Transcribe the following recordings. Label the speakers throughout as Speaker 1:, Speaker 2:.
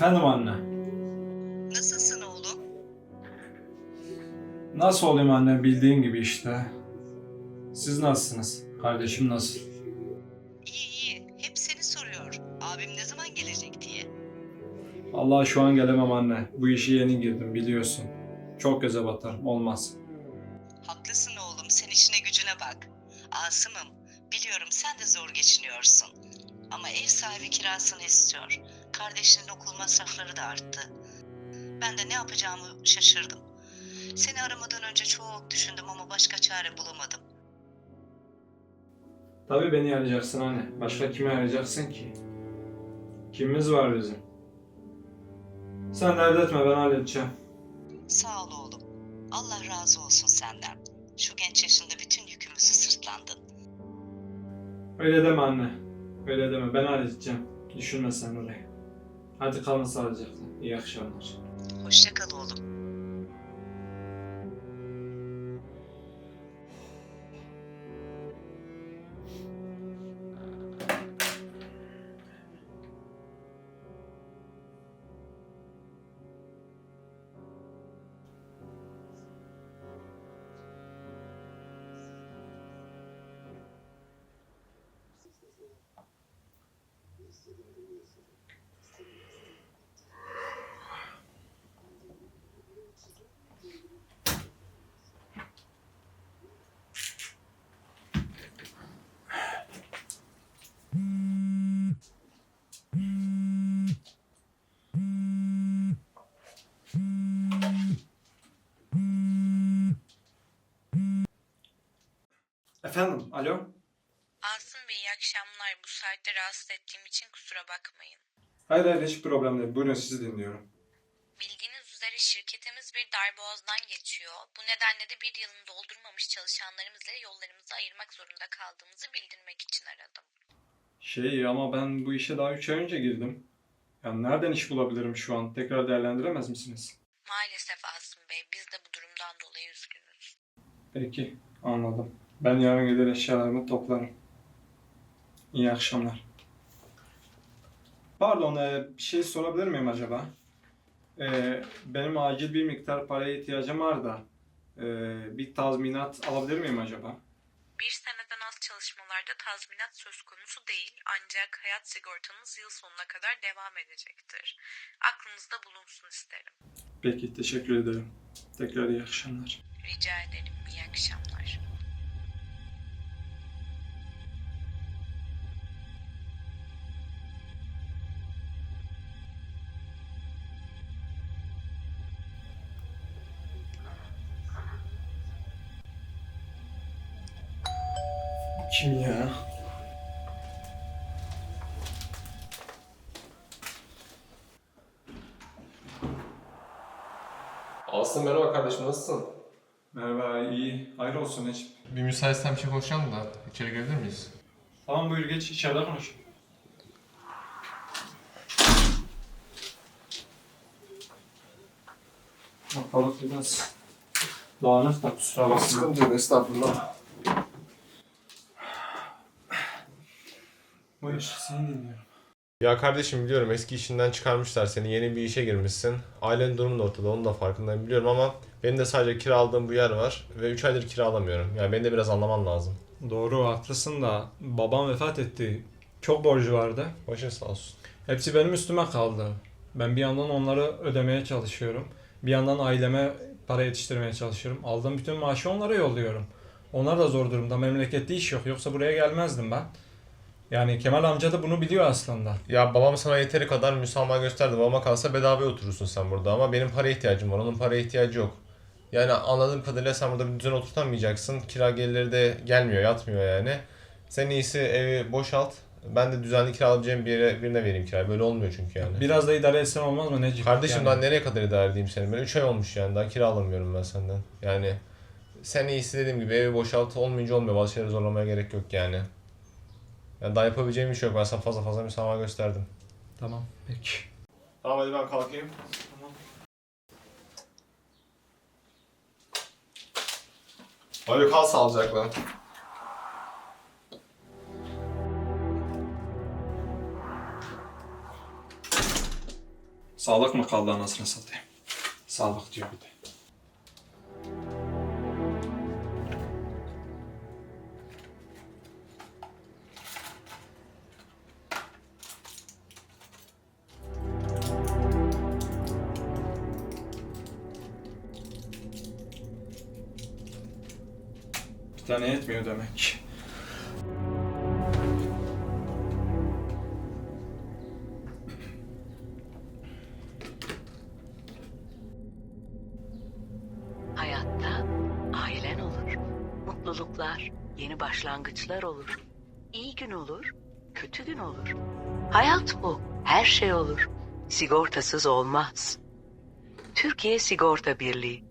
Speaker 1: Efendim anne.
Speaker 2: Nasılsın oğlum?
Speaker 1: Nasıl olayım anne bildiğin gibi işte. Siz nasılsınız? Kardeşim nasıl?
Speaker 2: İyi iyi. Hep seni soruyor. Abim ne zaman gelecek diye.
Speaker 1: Allah şu an gelemem anne. Bu işi yeni girdim biliyorsun. Çok göze batarım. Olmaz.
Speaker 2: Haklısın oğlum. Sen işine gücüne bak. Asım'ım. Biliyorum sen de zor geçiniyorsun. Ama ev sahibi kirasını istiyor. Kardeşinin okul masrafları da arttı. Ben de ne yapacağımı şaşırdım. Seni aramadan önce çok düşündüm ama başka çare bulamadım.
Speaker 1: Tabii beni arayacaksın anne. Başka kimi arayacaksın ki? Kimimiz var bizim? Sen dert etme ben halledeceğim.
Speaker 2: Sağ ol oğlum. Allah razı olsun senden. Şu genç yaşında bütün yükümüzü sırtlandın.
Speaker 1: Öyle deme anne. Öyle deme. Ben halledeceğim. Düşünme sen orayı. Hadi kalın sağlıcakla. İyi akşamlar.
Speaker 2: Hoşça kal oğlum.
Speaker 1: Efendim, alo?
Speaker 3: Asım Bey iyi akşamlar. Bu saatte rahatsız ettiğim için kusura bakmayın.
Speaker 1: Hayır hayır hiç problem değil. Buyurun sizi dinliyorum.
Speaker 3: Bildiğiniz üzere şirketimiz bir darboğazdan geçiyor. Bu nedenle de bir yılını doldurmamış çalışanlarımızla yollarımızı ayırmak zorunda kaldığımızı bildirmek için aradım.
Speaker 1: Şey ama ben bu işe daha 3 ay önce girdim. Yani nereden iş bulabilirim şu an? Tekrar değerlendiremez misiniz?
Speaker 3: Maalesef Asım Bey biz de bu durumdan dolayı üzgünüz.
Speaker 1: Peki, anladım. Ben yarın gelir eşyalarımı toplarım. İyi akşamlar. Pardon, e, bir şey sorabilir miyim acaba? E, benim acil bir miktar paraya ihtiyacım var da e, bir tazminat alabilir miyim acaba?
Speaker 3: Bir seneden az çalışmalarda tazminat söz konusu değil ancak hayat sigortanız yıl sonuna kadar devam edecektir. Aklınızda bulunsun isterim.
Speaker 1: Peki, teşekkür ederim. Tekrar iyi akşamlar.
Speaker 3: Rica ederim. İyi akşamlar.
Speaker 1: Kim ya?
Speaker 4: Aslı merhaba kardeşim nasılsın?
Speaker 1: Merhaba, iyi. Hayır olsun Necip.
Speaker 4: Bir müsaitsen bir şey konuşalım da içeri girebilir miyiz?
Speaker 1: Tamam buyur geç, içeride konuş. Ortalık biraz dağınık da kusura bakma.
Speaker 4: yok estağfurullah.
Speaker 1: Buyur, seni dinliyorum.
Speaker 4: Ya kardeşim biliyorum eski işinden çıkarmışlar seni yeni bir işe girmişsin. Ailenin durumu da ortada onun da farkındayım biliyorum ama benim de sadece kiraladığım bu yer var ve 3 aydır kiralamıyorum. Yani beni de biraz anlaman lazım.
Speaker 1: Doğru, haklısın da babam vefat etti. Çok borcu vardı.
Speaker 4: Başın sağ olsun.
Speaker 1: Hepsi benim üstüme kaldı. Ben bir yandan onları ödemeye çalışıyorum. Bir yandan aileme para yetiştirmeye çalışıyorum. Aldığım bütün maaşı onlara yolluyorum. Onlar da zor durumda. Memlekette iş yok. Yoksa buraya gelmezdim ben. Yani Kemal amca da bunu biliyor aslında.
Speaker 4: Ya babam sana yeteri kadar müsamaha gösterdi. Babama kalsa bedavaya oturursun sen burada ama benim paraya ihtiyacım var. Onun paraya ihtiyacı yok. Yani anladığım kadarıyla sen burada bir düzen oturtamayacaksın. Kira gelirleri de gelmiyor, yatmıyor yani. Sen iyisi evi boşalt. Ben de düzenli kiralayabileceğim bir yere birine vereyim kirayı. Böyle olmuyor çünkü yani.
Speaker 1: Biraz da idare etsen olmaz mı Necip?
Speaker 4: Kardeşim
Speaker 1: Yani-
Speaker 4: daha nereye kadar idare edeyim seni? Ben 3 ay olmuş yani daha kira alamıyorum ben senden. Yani sen iyisi dediğim gibi evi boşalt olmayınca olmuyor. Bazı şeyleri zorlamaya gerek yok yani. Yani daha yapabileceğim bir şey yok. Ben sana fazla fazla müsamaha gösterdim.
Speaker 1: Tamam peki.
Speaker 4: Tamam hadi ben kalkayım. Tamam. Hadi kal salacak lan.
Speaker 1: Sağlık mı kaldı anasını satayım? Sağlık diyor bir de. Tane yetmiyor demek.
Speaker 5: Hayatta ailen olur. Mutluluklar, yeni başlangıçlar olur. İyi gün olur, kötü gün olur. Hayat bu, her şey olur. Sigortasız olmaz. Türkiye Sigorta Birliği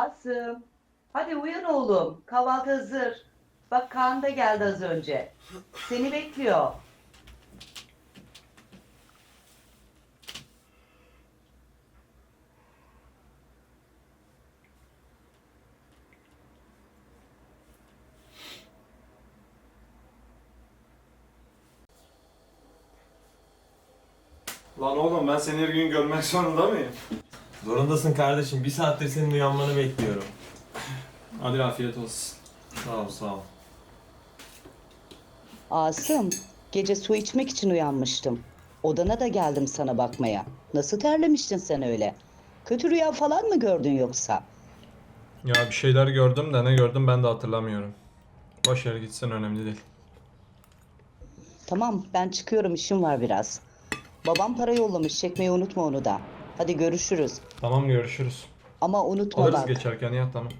Speaker 6: Asım. Hadi uyan oğlum. Kahvaltı hazır.
Speaker 2: Bak Kaan da geldi az önce. Seni bekliyor.
Speaker 1: Lan oğlum ben seni her gün görmek zorunda mıyım?
Speaker 6: Zorundasın kardeşim. Bir saattir senin uyanmanı bekliyorum.
Speaker 1: Hadi afiyet olsun.
Speaker 6: Sağ ol, sağ ol.
Speaker 2: Asım, gece su içmek için uyanmıştım. Odana da geldim sana bakmaya. Nasıl terlemiştin sen öyle? Kötü rüya falan mı gördün yoksa?
Speaker 1: Ya bir şeyler gördüm de ne gördüm ben de hatırlamıyorum. Boş yer gitsin önemli değil.
Speaker 2: Tamam, ben çıkıyorum işim var biraz. Babam para yollamış, çekmeyi unutma onu da. Hadi görüşürüz.
Speaker 1: Tamam görüşürüz.
Speaker 2: Ama unutma
Speaker 1: Alırız
Speaker 2: bak.
Speaker 1: geçerken ya tamam.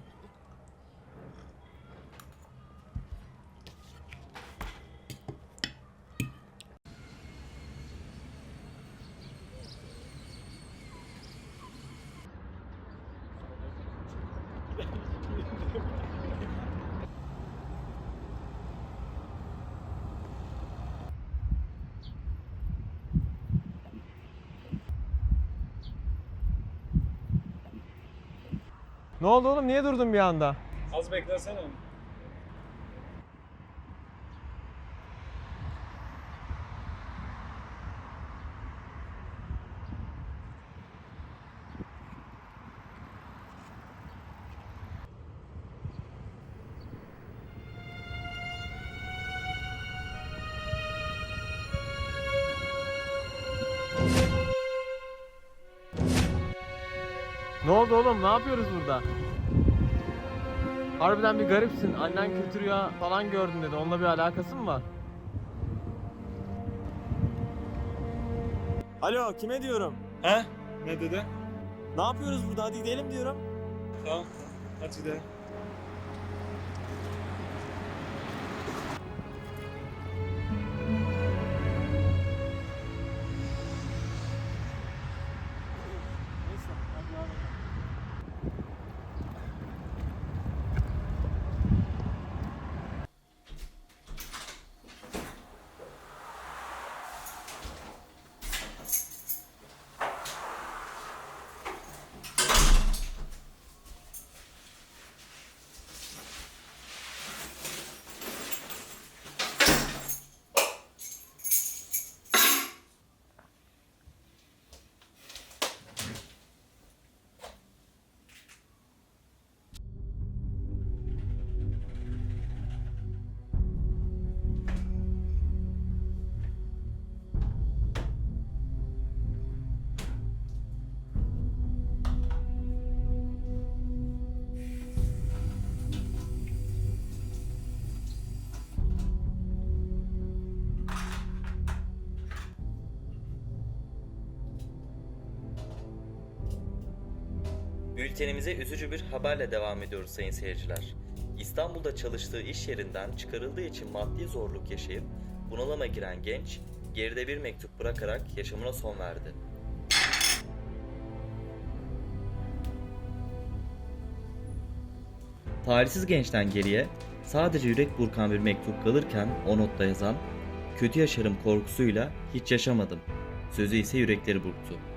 Speaker 6: Ne oldu oğlum? Niye durdun bir anda?
Speaker 1: Az beklesene.
Speaker 6: Oldu oğlum? Ne yapıyoruz burada? Harbiden bir garipsin. Annen kötü rüya falan gördün dedi. Onunla bir alakası mı var? Alo, kime diyorum?
Speaker 1: He? Ne dedi?
Speaker 6: Ne yapıyoruz burada? Hadi gidelim diyorum.
Speaker 1: Tamam. Hadi gidelim.
Speaker 7: Bültenimize üzücü bir haberle devam ediyoruz sayın seyirciler. İstanbul'da çalıştığı iş yerinden çıkarıldığı için maddi zorluk yaşayıp bunalıma giren genç, geride bir mektup bırakarak yaşamına son verdi. Talihsiz gençten geriye sadece yürek burkan bir mektup kalırken o notta yazan, kötü yaşarım korkusuyla hiç yaşamadım. Sözü ise yürekleri burktu.